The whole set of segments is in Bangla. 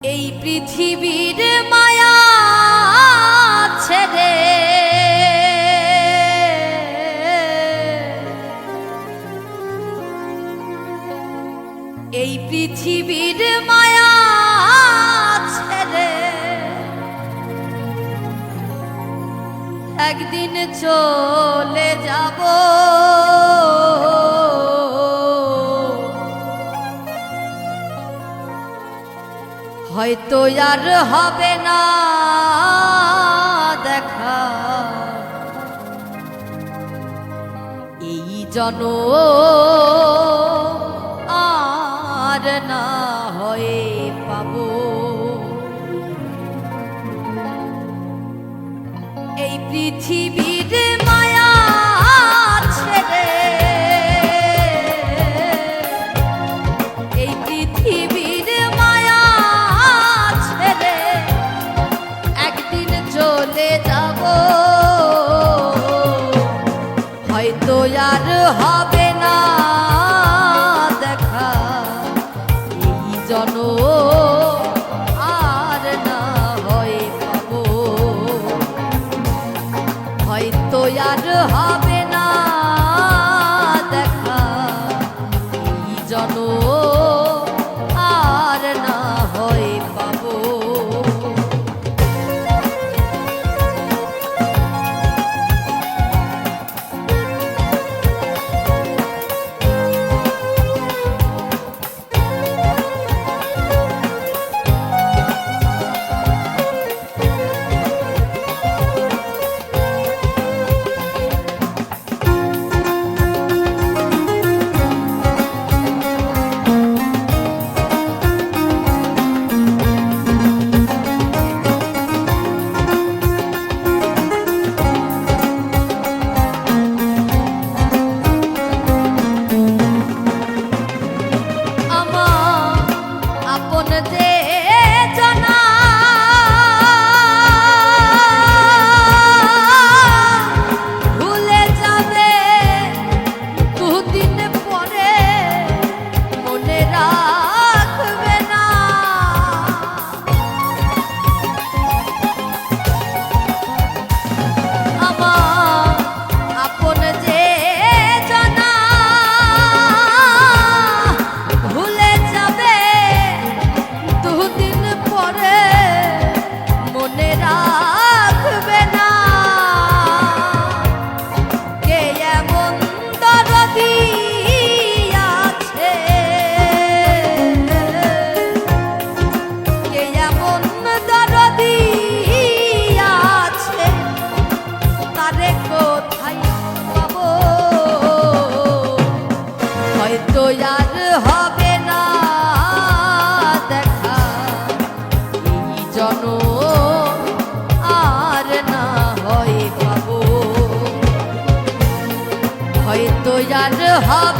এই পৃথিবীর মায়া এই পৃথিবীর মায়া ছেড়ে একদিন চলে তো হবে না দেখা। এই জন আর না হয়ে পাব। এই পৃথিবীর মা হবে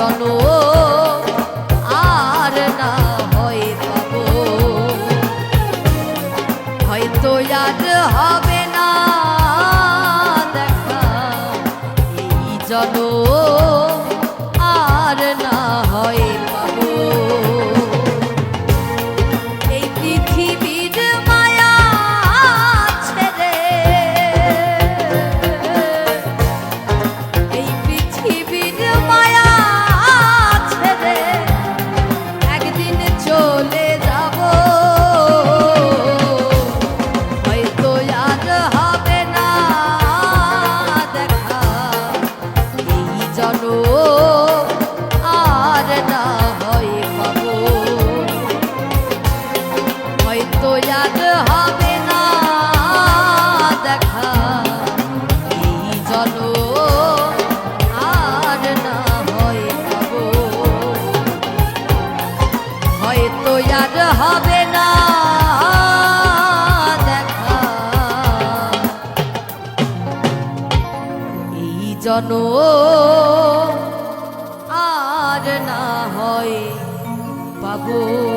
এই জন জন আর না হয় পাবো